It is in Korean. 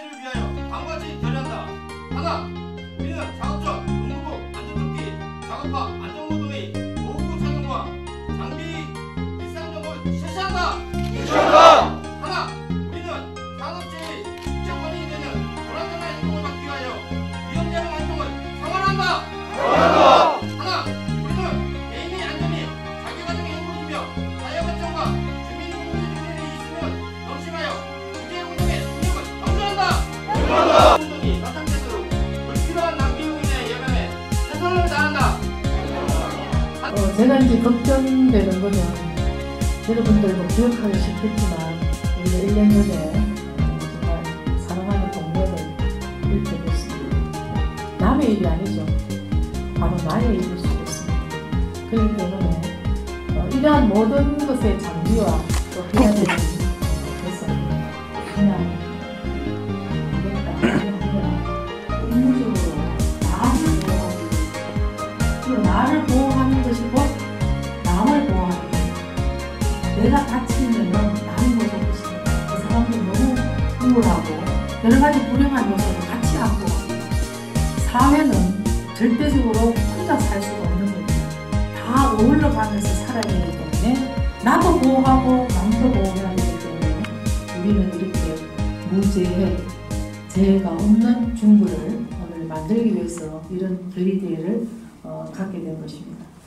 미래를 위하여 한 가지 결의한다. 하나 사람이 불필요한 낭비로 인해 예방에 최선을 다한다. 어, 제가 이제 걱정되는 거는 여러분들도 기억하기 쉽겠지만 우리가 1년 전에 정말 사랑하는 동료를 잃게 됐습니다. 남의 일이 아니죠. 바로 나의 일일 수도 있습니다. 그렇기 때문에 어, 이러한 모든 것의 장비와 그리고 나를 보호하는 것이 곧 남을 보호하는 거예요. 내가 다치면 남이 못 오겠습니다. 그 사람도 너무 우울하고 여러 가지 불행한 요소를 같이 안고 갑니다. 사회는 절대적으로 혼자 살 수가 없는 겁니다. 다 어울려 가면서 살아야 되기 때문에 나도 보호하고 남도 보호해야 되기 때문에 우리는 이렇게 무죄, 죄가 없는 오늘 만들기 위해서 이런 결의대회를 어, 갖게 된 것입니다.